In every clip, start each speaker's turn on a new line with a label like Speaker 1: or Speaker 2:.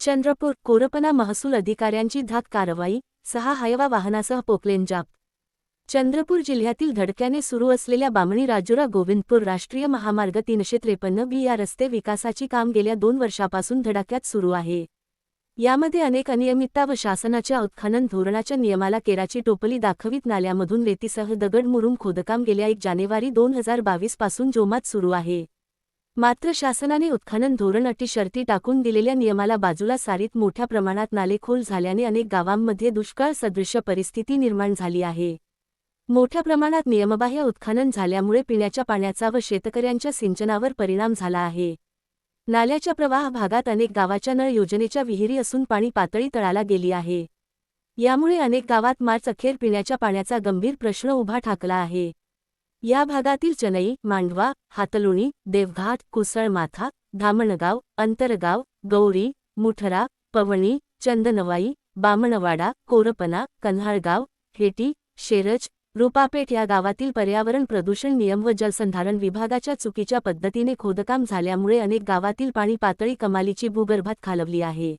Speaker 1: चंद्रपूर कोरपना महसूल अधिकाऱ्यांची धाक कारवाई सहा हायवा वाहनासह पोकलेन जाप. चंद्रपूर जिल्ह्यातील धडक्याने सुरू असलेल्या बामणी राजुरा गोविंदपूर राष्ट्रीय महामार्ग तीनशे त्रेपन्न बी या रस्ते विकासाची काम गेल्या दोन वर्षापासून धडाक्यात सुरू आहे. यामध्ये अनेक अनियमितता व शासनाच्या उत्खनन धोरणाच्या नियमाला केराची टोपली दाखवित नाल्यामधून रेतीसह दगड मुरुम खोदकाम गेल्या एक जानेवारी दोन हजार बावीसपासून जोमात सुरू आहे. मात्र शासनाने उत्खनन धोरण अटी शर्ती टाकून दिलेल्या नियमाला बाजूला सारीत मोठ्या प्रमाणात नालेखोल झाल्याने अनेक गावांमध्ये दुष्काळ सदृश्य परिस्थिती निर्माण झाली आहे. मोठ्या प्रमाणात नियमबाह्य उत्खनन झाल्यामुळे पिण्याच्या पाण्याचा व शेतकऱ्यांच्या सिंचनावर परिणाम झाला आहे. नाल्याच्या प्रवाह भागात अनेक गावाच्या नळ योजनेच्या विहिरी असून पाणी पातळी तळाला गेली आहे. यामुळे अनेक गावात मार्च अखेर पिण्याच्या पाण्याचा गंभीर प्रश्न उभा ठाकला आहे. या भागातील चनई मांडवा हातलुणी देवघाट कुसळमाथा धामणगाव अंतरगाव गौरी मुठरा पवणी चंदनवाई बामणवाडा कोरपना कन्हाळगाव हेटी शेरज रुपापेठ या गावातील पर्यावरण प्रदूषण नियम व जलसंधारण विभागाच्या चुकीच्या पद्धतीने खोदकाम झाल्यामुळे अनेक गावातील पाणी पातळी कमालीची भूगर्भात खालवली आहे.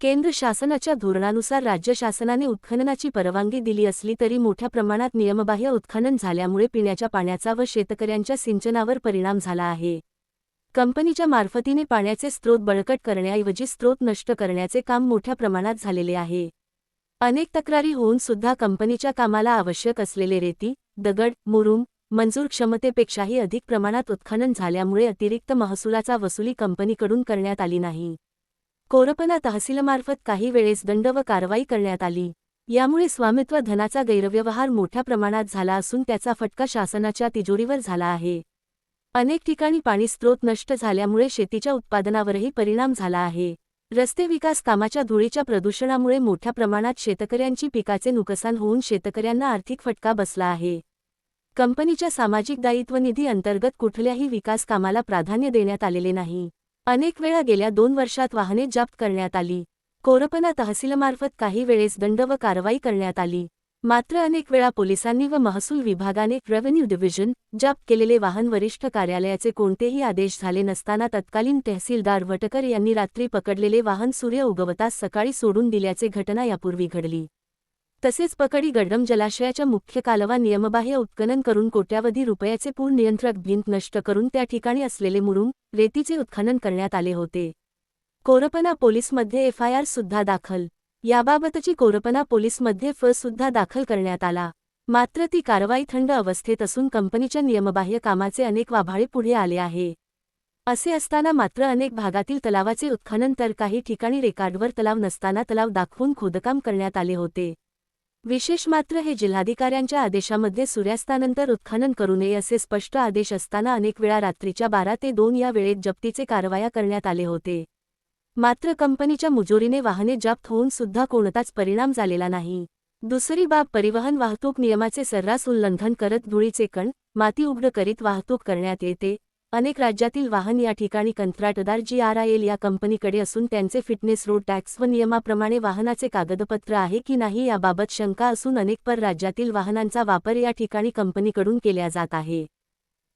Speaker 1: केंद्र शासनाच्या धोरणानुसार राज्य शासनाने उत्खननाची परवानगी दिली असली तरी मोठ्या प्रमाणात नियमबाह्य उत्खनन झाल्यामुळे पिण्याच्या पाण्याचा व शेतकऱ्यांच्या सिंचनावर परिणाम झाला आहे. कंपनीच्या मार्फतीने पाण्याचे स्रोत बळकट करण्याऐवजी स्रोत नष्ट करण्याचे काम मोठ्या प्रमाणात झालेले आहे. अनेक तक्रारी होऊन सुद्धा कंपनीच्या कामाला आवश्यक असलेले रेती दगड मुरुम मंजूर क्षमतेपेक्षाही अधिक प्रमाणात उत्खनन झाल्यामुळे अतिरिक्त महसुलाचा वसुली कंपनीकडून करण्यात आली नाही. कोरपना तहसीलमार्फत काही वेळेस दंड व कारवाई करण्यात आली. यामुळे स्वामित्व धनाचा गैरव्यवहार मोठ्या प्रमाणात झाला असून त्याचा फटका शासनाच्या तिजोरीवर झाला आहे. अनेक ठिकाणी पाणीस्त्रोत नष्ट झाल्यामुळे शेतीच्या उत्पादनावरही परिणाम झाला आहे. रस्ते विकास कामाच्या धुळीच्या प्रदूषणामुळे मोठ्या प्रमाणात शेतकऱ्यांची पिकाचे नुकसान होऊन शेतकऱ्यांना आर्थिक फटका बसला आहे. कंपनीच्या सामाजिक दायित्व निधी अंतर्गत कुठल्याही विकास कामाला प्राधान्य देण्यात आलेले नाही. अनेक वेळा गेल्या दोन वर्षात वाहने जप्त करण्यात आली. कोरपना तहसीलमार्फत काही वेळेस दंड व कारवाई करण्यात आली. मात्र अनेक वेळा पोलिसांनी व महसूल विभागाने रेव्हेन्यू डिव्हिजन जप्त केलेले वाहन वरिष्ठ कार्यालयाचे कोणतेही आदेश झाले नसताना तत्कालीन तहसीलदार वटकर यांनी रात्री पकडलेले वाहन सूर्य उगवताच सकाळी सोडून दिल्याचे घटना यापूर्वी घडली. तसेच पकडी गडम जलाशयाच्या मुख्य कालवा नियमबाह्य उत्खनन करून कोट्यावधी रुपयाचे पूर नियंत्रक भिंत नष्ट करून त्या ठिकाणी असलेले मुरुम रेतीचे उत्खनन करण्यात आले होते. कोरपना पोलीसमध्ये एफआयआर सुद्धा दाखल. याबाबतची कोरपना पोलीसमध्ये फ सुद्धा दाखल करण्यात आला. मात्र ती कारवाई थंड अवस्थेत असून कंपनीच्या नियमबाह्य कामाचे अनेक वाभाळे पुढे आले आहे. असे असताना मात्र अनेक भागातील तलावाचे उत्खनन तर काही ठिकाणी रेकॉर्डवर तलाव नसताना तलाव दाखवून खोदकाम करण्यात आले होते. विशेष मात्र हे जिल्हाधिकाऱ्यांच्या आदेशामध्ये सूर्यास्तानंतर उत्खनन करू नये असे स्पष्ट आदेश असताना अनेक वेळा रात्रीच्या बारा ते दोन या वेळेत जप्तीचे कारवाया करण्यात आले होते. मात्र कंपनीच्या मुजोरीने वाहने जप्त होऊन सुद्धा कोणताच परिणाम झालेला नाही. दुसरी बाब परिवहन वाहतूक नियमाचे सर्रास उल्लंघन करत धुळीचे कण माती उघड करीत वाहतूक करण्यात येते अनेक राज्यातील वाहन या ठिकाणी कंत्राटदार जी आर आय एल या कंपनीकडे असून त्यांचे फिटनेस रोड टॅक्स व नियमाप्रमाणे वाहनाचे कागदपत्र आहे की नाही याबाबत शंका असून अनेक परराज्यातील वाहनांचा वापर या ठिकाणी कंपनीकडून केल्या जात आहे.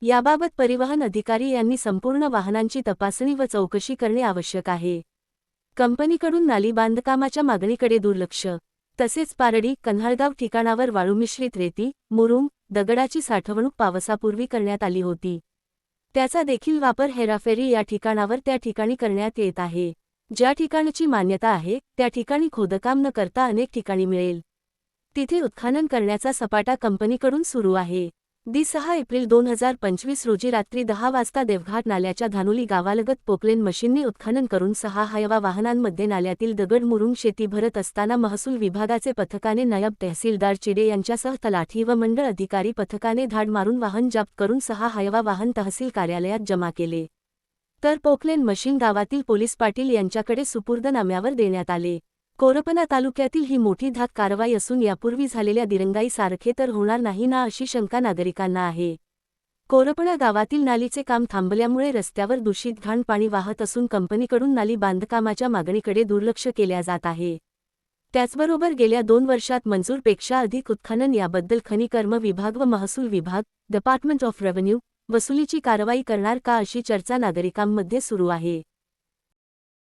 Speaker 1: याबाबत परिवहन अधिकारी यांनी संपूर्ण वाहनांची तपासणी व चौकशी करणे आवश्यक आहे. कंपनीकडून नाली बांधकामाच्या मागणीकडे दुर्लक्ष. तसेच पारडी कन्हाळगाव ठिकाणावर वाळूमिश्रित रेती मुरुंग दगडाची साठवणूक पावसापूर्वी करण्यात आली होती. त्याचा देखील वापर हेराफेरी या ठिकाणावर त्या ठिकाणी करण्यात येत आहे. ज्या ठिकाणची मान्यता आहे त्या ठिकाणी खोदकाम न करता अनेक ठिकाणी मिळेल. तिथे उत्खनन करण्याचा सपाटा कंपनीकडून सुरू आहे. दि सहा एप्रिल दोन हजार पंचवीस रोजी रात्री दहा वाजता देवघाट नाल्याच्या धानुली गावालगत पोकलेन मशीनने उत्खनन करून सहा हयवा वाहनांमध्ये नाल्यातील दगड मुरुंग शेती भरत असताना महसूल विभागाचे पथकाने नायब तहसीलदार चिडे यांच्यासह तलाठी व मंडळ अधिकारी पथकाने धाड मारून वाहन जप्त करून सहा हयवा वाहन तहसील कार्यालयात जमा केले. तर पोकलेन मशीन गावातील पोलीस पाटील यांच्याकडे सुपूर्द नाम्यावर देण्यात आले. कोरपना तालुक्यातील ही मोठी धाक कारवाई असून यापूर्वी झालेल्या दिरंगाई सारखे तर होणार नाही ना अशी शंका नागरिकांना आहे. कोरपणा गावातील नालीचे काम थांबल्यामुळे रस्त्यावर दूषित घाण पाणी वाहत असून कंपनीकडून नाली बांधकामाच्या मागणीकडे दुर्लक्ष केल्या जात आहे. त्याचबरोबर गेल्या दोन वर्षात मंजूरपेक्षा अधिक उत्खनन याबद्दल खनिकर्म विभाग व महसूल विभाग डिपार्टमेंट ऑफ रेव्हेन्यू वसुलीची कारवाई करणार का अशी चर्चा नागरिकांमध्ये सुरू आहे.